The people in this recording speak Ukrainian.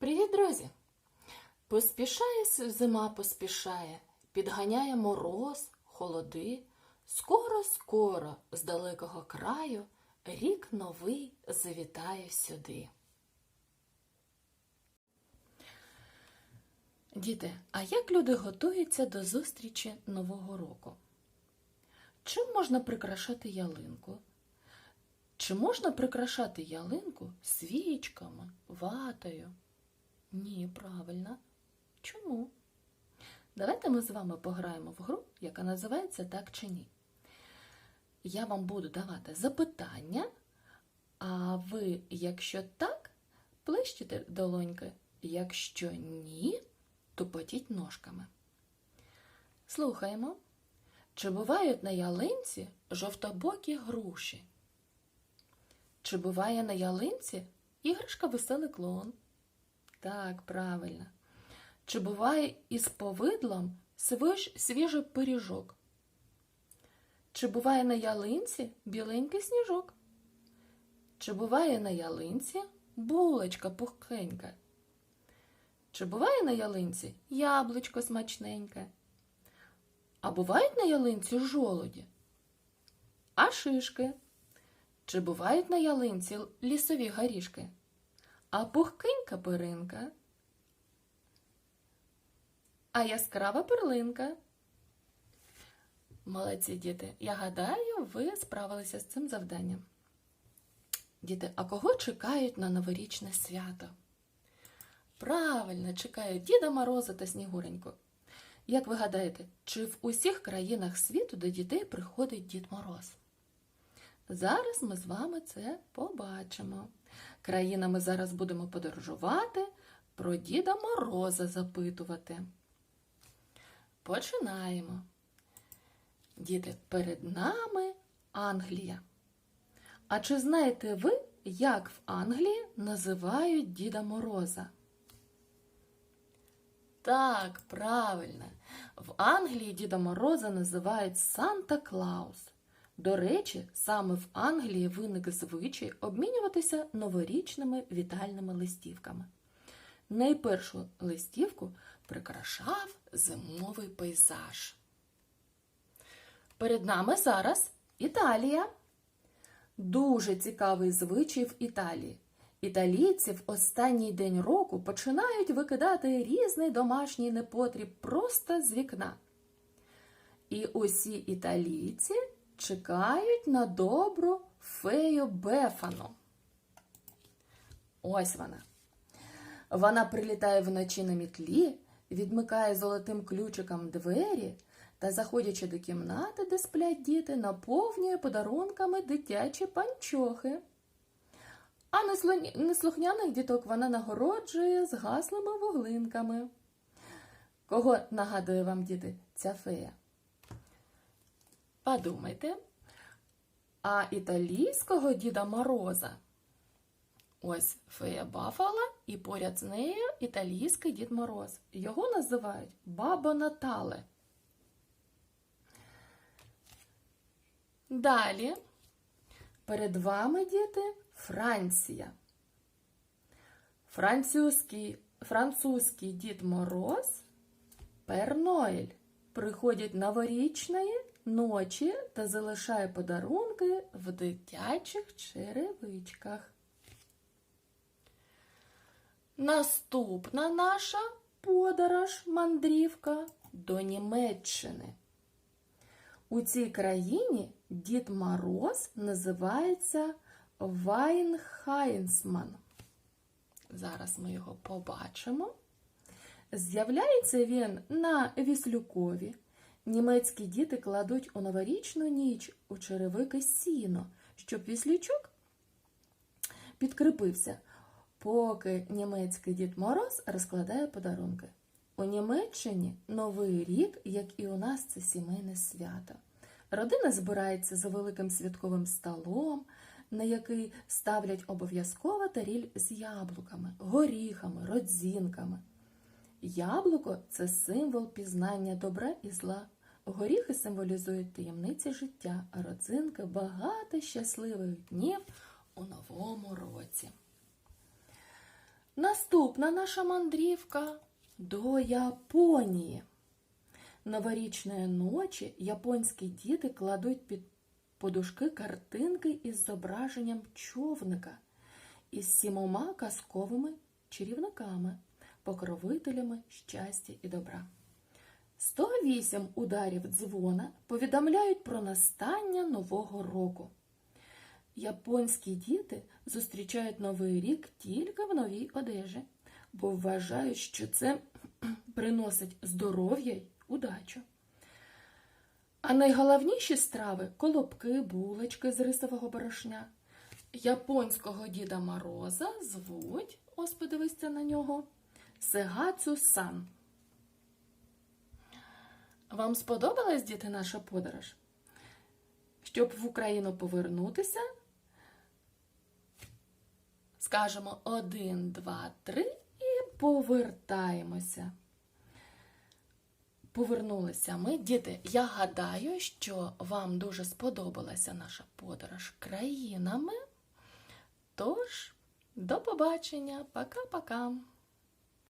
Привіт, друзі! Поспішає зима поспішає, підганяє мороз, холоди. Скоро, скоро з далекого краю рік новий завітає сюди. Діти, а як люди готуються до зустрічі Нового року? Чим можна прикрашати ялинку? Чи можна прикрашати ялинку свічками, ватою? Ні, правильно. Чому? Давайте ми з вами пограємо в гру, яка називається Так чи ні. Я вам буду давати запитання, а ви, якщо так, плещете долоньки, якщо ні, тупотіть ножками. Слухаємо. Чи бувають на ялинці жовтобокі груші? Чи буває на ялинці іграшка веселий клоун? Так, правильно. Чи буває із повидлом свіж, свіжий пиріжок? Чи буває на ялинці біленький сніжок? Чи буває на ялинці булочка пухкенька? Чи буває на ялинці яблучко смачненьке? А бувають на ялинці жолоді? А шишки? Чи бувають на ялинці лісові горішки? А пухкенька перинка? А яскрава перлинка? Молодці діти, я гадаю, ви справилися з цим завданням. Діти, а кого чекають на новорічне свято? Правильно, чекають Діда Мороза та Снігуреньку. Як ви гадаєте, чи в усіх країнах світу до дітей приходить Дід Мороз? Зараз ми з вами це побачимо. Країнами зараз будемо подорожувати, про Діда Мороза запитувати. Починаємо. Діти, перед нами Англія. А чи знаєте ви, як в Англії називають Діда Мороза? Так, правильно. В Англії Діда Мороза називають Санта Клаус. До речі, саме в Англії виник звичай обмінюватися новорічними вітальними листівками. Найпершу листівку прикрашав зимовий пейзаж. Перед нами зараз Італія. Дуже цікавий звичай в Італії. Італійці в останній день року починають викидати різний домашній непотріб просто з вікна. І усі італійці чекають на добру фею Бефану. Ось вона. Вона прилітає вночі на мітлі, відмикає золотим ключиком двері та, заходячи до кімнати, де сплять діти, наповнює подарунками дитячі панчохи. А неслухняних діток вона нагороджує з гаслими вуглинками. Кого нагадує вам, діти, ця фея? Подумайте. А італійського Діда Мороза ось фея Бафала, і поряд з нею італійський Дід Мороз. Його називають Баба Натале. Далі перед вами, діти, Франція. Французький, французький Дід Мороз Пер Ноель приходять новорічної ночі та залишає подарунки в дитячих черевичках. Наступна наша подорож мандрівка до Німеччини. У цій країні Дід Мороз називається Вайнхайнсман. Зараз ми його побачимо. З'являється він на Віслюкові. Німецькі діти кладуть у новорічну ніч у черевики сіно, щоб віслючок підкріпився, поки німецький Дід Мороз розкладає подарунки. У Німеччині Новий рік, як і у нас, це сімейне свято. Родина збирається за великим святковим столом, на який ставлять обов'язково таріль з яблуками, горіхами, родзінками. Яблуко це символ пізнання добра і зла. Горіхи символізують таємниці життя, а родзинки багато щасливих днів у новому році. Наступна наша мандрівка до Японії. Новорічної ночі японські діти кладуть під подушки картинки із зображенням човника із сімома казковими чарівниками, покровителями щастя і добра. 108 ударів дзвона повідомляють про настання Нового року. Японські діти зустрічають Новий рік тільки в новій одежі, бо вважають, що це приносить здоров'я й удачу. А найголовніші страви колобки, булочки з рисового борошня. Японського Діда Мороза звуть, ось подивися на нього, Сегацу Сан. Вам сподобалась, діти, наша подорож? Щоб в Україну повернутися, скажемо один, два, три і повертаємося. Повернулися ми. Діти, я гадаю, що вам дуже сподобалася наша подорож країнами. Тож, до побачення, пока-пока.